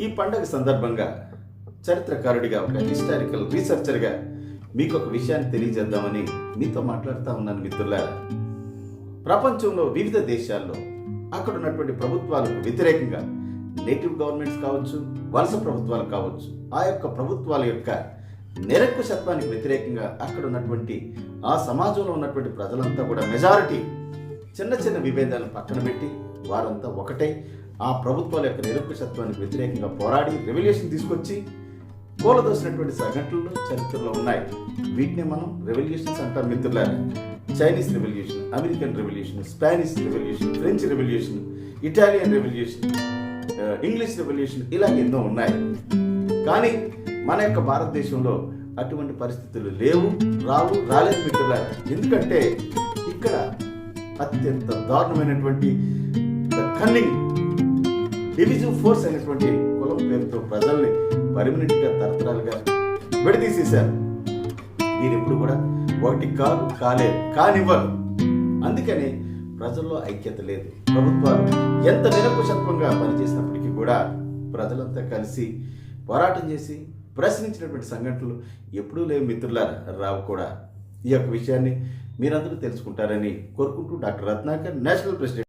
ఈ పండగ సందర్భంగా చరిత్రకారుడిగా ఒక హిస్టారికల్ రీసెర్చర్గా మీకు ఒక విషయాన్ని తెలియజేద్దామని మీతో మాట్లాడుతూ ఉన్నాను మిత్రులారా. ప్రపంచంలో వివిధ దేశాల్లో అక్కడ ఉన్నటువంటి ప్రభుత్వాలకు వ్యతిరేకంగా నేటివ్ గవర్నమెంట్స్ కావచ్చు వలస ప్రభుత్వాలు కావచ్చు ఆ యొక్క ప్రభుత్వాల యొక్క నిరంకుశత్వానికి వ్యతిరేకంగా అక్కడ ఉన్నటువంటి ఆ సమాజంలో ఉన్నటువంటి ప్రజలంతా కూడా మెజారిటీ చిన్న చిన్న విభేదాలను పక్కన పెట్టి వారంతా ఒకటే ఆ ప్రభుత్వాల యొక్క నిరంకుశత్వానికి వ్యతిరేకంగా పోరాడి రెవల్యూషన్ తీసుకొచ్చి కూలదోసినటువంటి సంఘటనలు చరిత్రలో ఉన్నాయి. వీటిని మనం రెవల్యూషన్స్ అంటాం మిత్రులారా. Chinese revolution American revolution Spanish revolution French revolution Italian revolution English revolution ఇలా ఎన్నో ఉన్నాయి. కానీ మన యొక్క భారతదేశంలో అటువంటి పరిస్థితులు లేవు రావు రాలేదు మిత్రులారా. ఎందుకంటే ఇక్కడ అత్యంత దారుణమైనటువంటి కన్నింగ్ డివిజివ్ ఫోర్స్ అనేటువంటి కులం పేరుతో ప్రజల్ని పర్మనెంట్గా తరతరాలుగా విడదీసేశారు. దీని ఎప్పుడు కూడా ఒకటి కాదు కాలేదు కానివ్వరు అందుకని ప్రజల్లో ఐక్యత లేదు. ప్రభుత్వాలు ఎంత నిరంకుశత్వంగా పనిచేసినప్పటికీ కూడా ప్రజలంతా కలిసి పోరాటం చేసి ప్రశ్నించినటువంటి సంఘటనలు ఎప్పుడూ లేవు మిత్రులారా. రావు కూడా ఈ యొక్క విషయాన్ని మీరందరూ తెలుసుకుంటారని కోరుకుంటూ డాక్టర్ రత్నాకర్ నేషనల్ ప్రెసిడెంట్.